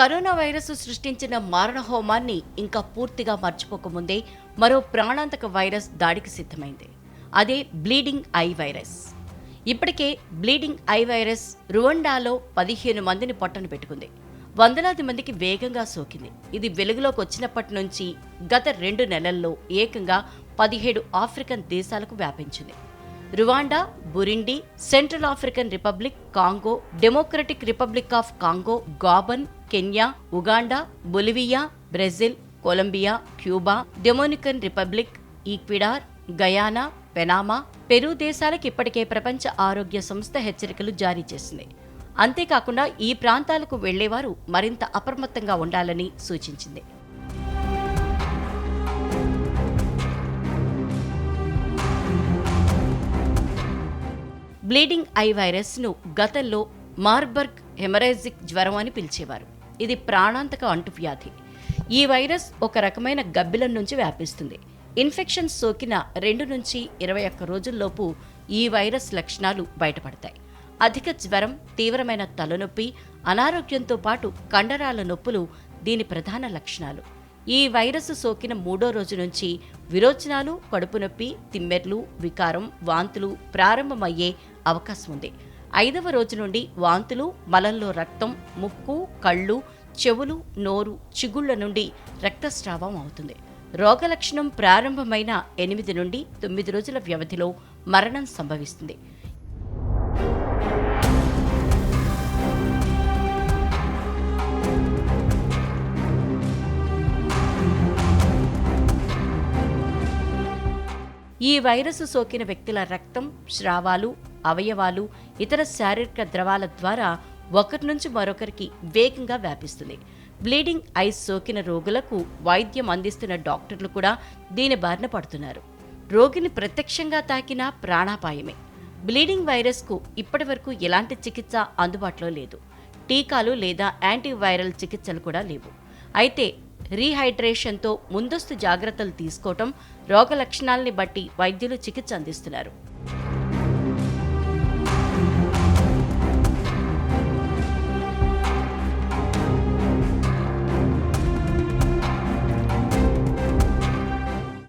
Corona virus సృష్టించిన మారణ హోమాన్ని ఇంకా పూర్తిగా మర్చిపోకముందే మరో ప్రాణాంతక వైరస్ దాడికి సిద్ధమైంది. అదే బ్లీడింగ్ ఐ వైరస్. ఇప్పటికే బ్లీడింగ్ ఐ వైరస్ రువండాలో పదిహేను మందిని పొట్టను పెట్టుకుంది. వందలాది మందికి వేగంగా సోకింది. ఇది వెలుగులోకి వచ్చినప్పటి నుంచి గత రెండు నెలల్లో ఏకంగా పదిహేడు ఆఫ్రికన్ దేశాలకు వ్యాపించింది. Rwanda Burundi Central African Republic Congo Democratic Republic of Congo Gabon Kenya Uganda Bolivia Brazil Colombia Cuba Dominican Republic Ecuador Guyana Panama Peru దేశాలకు ఇప్పటికే ప్రపంచ ఆరోగ్య సంస్థ హెచ్చరికలు జారీ చేసింది. అంతేకాకుండా ఈ ప్రాంతాలకు వెళ్ళేవారు మరింత అప్రమత్తంగా ఉండాలని సూచించింది. బ్లీడింగ్ ఐ వైరస్ను గతంలో మార్బర్గ్ హెమరేజిక్ జ్వరం అని పిలిచేవారు. ఇది ప్రాణాంతక అంటువ్యాధి. ఈ వైరస్ ఒక రకమైన గబ్బిలం నుంచి వ్యాపిస్తుంది. ఇన్ఫెక్షన్ సోకిన రెండు నుంచి ఇరవై ఒక్క రోజుల్లోపు ఈ వైరస్ లక్షణాలు బయటపడతాయి. అధిక జ్వరం తీవ్రమైన తలనొప్పి అనారోగ్యంతో పాటు కండరాల నొప్పులు దీని ప్రధాన లక్షణాలు. ఈ వైరస్ సోకిన మూడో రోజు నుంచి విరోచనాలు కడుపు నొప్పి తిమ్మెర్లు వికారం వాంతులు ప్రారంభమయ్యే అవకాశం ఉంది ఐదవ రోజు నుండి వాంతులు మలంలో రక్తం ముక్కు కళ్ళు చెవులు నోరు చిగుళ్ళ నుండి రక్తస్రావం అవుతుంది. రోగలక్షణం ప్రారంభమైన ఎనిమిది నుండి తొమ్మిది రోజుల వ్యవధిలో మరణం సంభవిస్తుంది. ఈ వైరస్ సోకిన వ్యక్తుల రక్తం స్రావాలు అవయవాలు ఇతర శారీరక ద్రవాల ద్వారా ఒకరి నుంచి మరొకరికి వేగంగా వ్యాపిస్తుంది బ్లీడింగ్ ఐస్ సోకిన రోగులకు వైద్యం అందిస్తున్న డాక్టర్లు కూడా దీని బారిన పడుతున్నారు. రోగిని ప్రత్యక్షంగా తాకినా ప్రాణాపాయమే. బ్లీడింగ్ వైరస్కు ఇప్పటివరకు ఎలాంటి చికిత్స అందుబాటులో లేదు. టీకాలు లేదా యాంటీవైరల్ చికిత్సలు కూడా లేవు. అయితే రీహైడ్రేషన్తో ముందస్తు జాగ్రత్తలు తీసుకోవటం రోగ లక్షణాలని బట్టి వైద్యులు చికిత్స అందిస్తున్నారు.